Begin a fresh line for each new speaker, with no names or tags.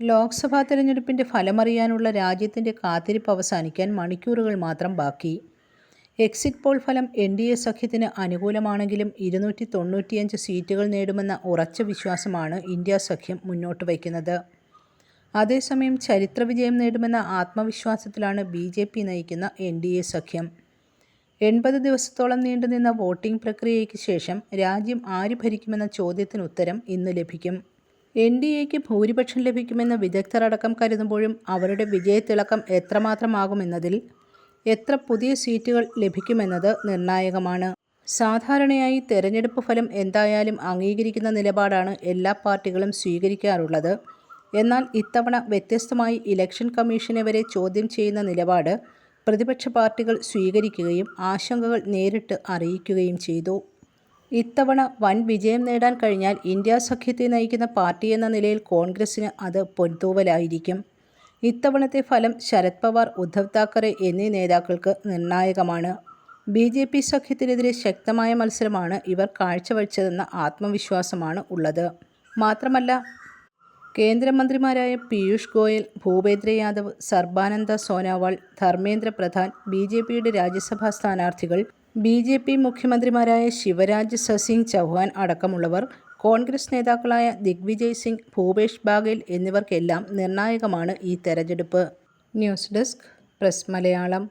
ലോക്സഭാ തെരഞ്ഞെടുപ്പിന്റെ ഫലമറിയാനുള്ള രാജ്യത്തിന്റെ കാത്തിരിപ്പ് അവസാനിക്കാൻ മണിക്കൂറുകൾ മാത്രം ബാക്കി. എക്സിറ്റ് പോൾ ഫലം എൻ. ഡി. എ സഖ്യത്തിന് അനുകൂലമാണെങ്കിലും ഇരുന്നൂറ്റി തൊണ്ണൂറ്റിയഞ്ച് സീറ്റുകൾ നേടുമെന്ന ഉറച്ച വിശ്വാസമാണ് ഇന്ത്യ സഖ്യം മുന്നോട്ട് വയ്ക്കുന്നത്. അതേസമയം ചരിത്ര വിജയം നേടുമെന്ന ആത്മവിശ്വാസത്തിലാണ് ബി. ജെ. പി നയിക്കുന്ന എൻ. ഡി. എ സഖ്യം. എൺപത് ദിവസത്തോളം നീണ്ടുനിന്ന വോട്ടിംഗ് പ്രക്രിയയ്ക്ക് ശേഷം രാജ്യം ആര് ഭരിക്കുമെന്ന ചോദ്യത്തിന് ഉത്തരം ഇന്ന് ലഭിക്കും. എൻ. ഡി. എക്ക് ഭൂരിപക്ഷം ലഭിക്കുമെന്ന് വിദഗ്ധർ അടക്കം കരുതുമ്പോഴും അവരുടെ വിജയത്തിളക്കം എത്രമാത്രമാകുമെന്നതിൽ എത്ര പുതിയ സീറ്റുകൾ ലഭിക്കുമെന്നത് നിർണായകമാണ്. സാധാരണയായി തെരഞ്ഞെടുപ്പ് ഫലം എന്തായാലും അംഗീകരിക്കുന്ന നിലപാടാണ് എല്ലാ പാർട്ടികളും സ്വീകരിക്കാറുള്ളത്. എന്നാൽ ഇത്തവണ വ്യത്യസ്തമായി ഇലക്ഷൻ കമ്മീഷനെ വരെ ചോദ്യം ചെയ്യുന്ന നിലപാട് പ്രതിപക്ഷ പാർട്ടികൾ സ്വീകരിക്കുകയും ആശങ്കകൾ നേരിട്ട് അറിയിക്കുകയും ചെയ്തു. ഇത്തവണ വൻ വിജയം നേടാൻ കഴിഞ്ഞാൽ ഇന്ത്യ സഖ്യത്തെ നയിക്കുന്ന പാർട്ടി എന്ന നിലയിൽ കോൺഗ്രസിന് അത് പൊൻതൂവലായിരിക്കും. ഇത്തവണത്തെ ഫലം ശരത് പവാർ, ഉദ്ധവ് താക്കറെ എന്നീ നേതാക്കൾക്ക് നിർണായകമാണ്. ബി. ജെ. പി സഖ്യത്തിനെതിരെ ശക്തമായ മത്സരമാണ് ഇവർ കാഴ്ചവെച്ചതെന്ന ആത്മവിശ്വാസമാണ് ഉള്ളത്. മാത്രമല്ല കേന്ദ്രമന്ത്രിമാരായ പീയൂഷ് ഗോയൽ, ഭൂപേന്ദ്ര യാദവ്, സർബാനന്ദ സോനോവാൾ, ധർമ്മേന്ദ്ര പ്രധാൻ, ബി. ജെ. പിയുടെ രാജ്യസഭാ സ്ഥാനാർത്ഥികൾ, ബി. ജെ. പി മുഖ്യമന്ത്രിമാരായ ശിവരാജ് സസിംഗ് ചൗഹാൻ അടക്കമുള്ളവർ, കോൺഗ്രസ് നേതാക്കളായ ദിഗ്വിജയ് സിംഗ്, ഭൂപേഷ് ബാഗേൽ എന്നിവർക്കെല്ലാം നിർണായകമാണ് ഈ തെരഞ്ഞെടുപ്പ്. News desk press Malayalam